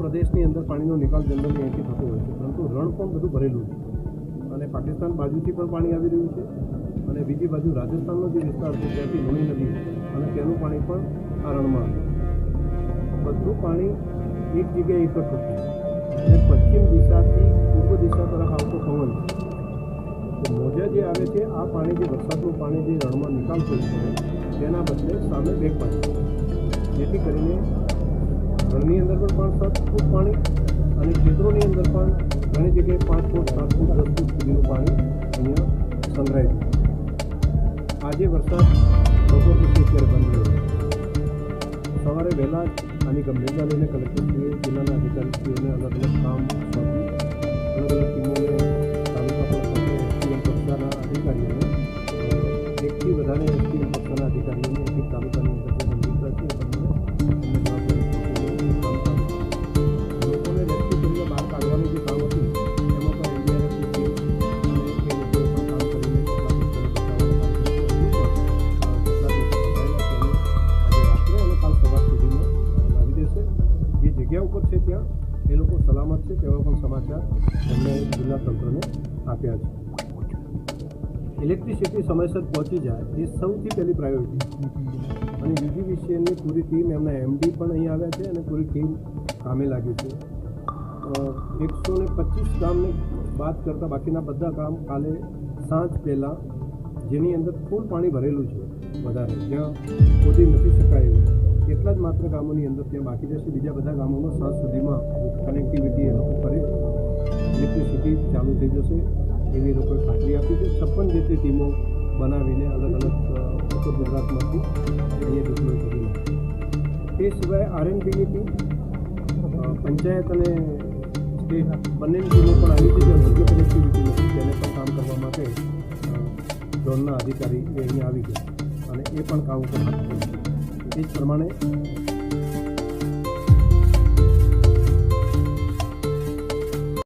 પ્રદેશની અંદર પાણીનો નિકાલ જનરલી અહીંથી થતો હોય છે. પરંતુ રણ પણ બધું ભરેલું છે. અને પાકિસ્તાન બાજુથી પણ પાણી આવી રહ્યું છે. અને બીજી બાજુ રાજસ્થાનનો જે વિસ્તાર છે, ત્યાંથી લુણી નદી અને તેનું પાણી પણ આ રણમાં. બધું પાણી એક જગ્યાએ એકઠો અને પશ્ચિમ દિશાથી પૂર્વ દિશા તરફ આવતો પવન. મોજા જે આવે છે, આ પાણી જે વરસાદનું પાણી જે રણમાં નિકાલ થયું છે, તેના બદલે સામે બે પાણી. જેથી કરીને રણની અંદર પણ પાંચ સાત ફૂટ પાણી અને ખેતરોની અંદર પણ ઘણી જગ્યાએ પાંચ ફૂટ, સાત ફૂટ, દસ ફૂટ સુધીનું પાણી અહીંયા સંગ્રહાય છે. આજે વરસાદ બપોર પછી અત્યારે બંધ રહ્યો સવારે વહેલા આની ગંભીરતા લઈને કલેક્ટરશ્રીએ જિલ્લાના અધિકારીશ્રીઓને અલગ અલગ કામ સોંપી અલગ અલગ ટીમોને તાલુકા કક્ષાના અધિકારીઓને એકથી વધારે એસડીએમ કક્ષાના અધિકારીઓને એ લોકો સલામત છે તેવા પણ સમાચાર એમને જિલ્લા તંત્રને આપ્યા છે. ઇલેક્ટ્રિસિટી સમયસર પહોંચી જાય એ સૌથી પહેલી પ્રાયોરિટી અને યુજીવીસીએલની પૂરી ટીમ એમના એમડી પણ અહીં આવ્યા છે અને પૂરી ટીમ કામે લાગી છે. એકસો ને પચીસ ગામને બાદ કરતાં બાકીના બધા ગામ કાલે સાંજ પહેલાં જેની અંદર ફૂલ પાણી ભરેલું છે વધારે. જ્યાં પહોંચી નથી શકાય. એવું એટલા જ માત્ર ગામોની અંદર ત્યાં બાકી જશે બીજા બધા ગામોમાં સાંજ સુધીમાં કનેક્ટિવિટી એ લોકો કરે. ઇલેક્ટ્રિસિટી ચાલુ થઈ જશે, એવી લોકોએ ખાતરી આપી છે. છપ્પન જેટલી ટીમો બનાવીને અલગ અલગ ઉત્તર ગુજરાતમાંથી અહીંયા ડિપ્લોય કરી એ સિવાય આરએનપીની ટીમ પંચાયત અને સ્ટેટ બંનેની ટીમો પણ આવી છે, જ્યાં યોગ્ય કનેક્ટિવિટી નથી. તેને પણ કામ કરવા માટે ઝોનના અધિકારી એ અહીંયા આવી ગયા અને એ પણ કામ કરવા એ જ પ્રમાણે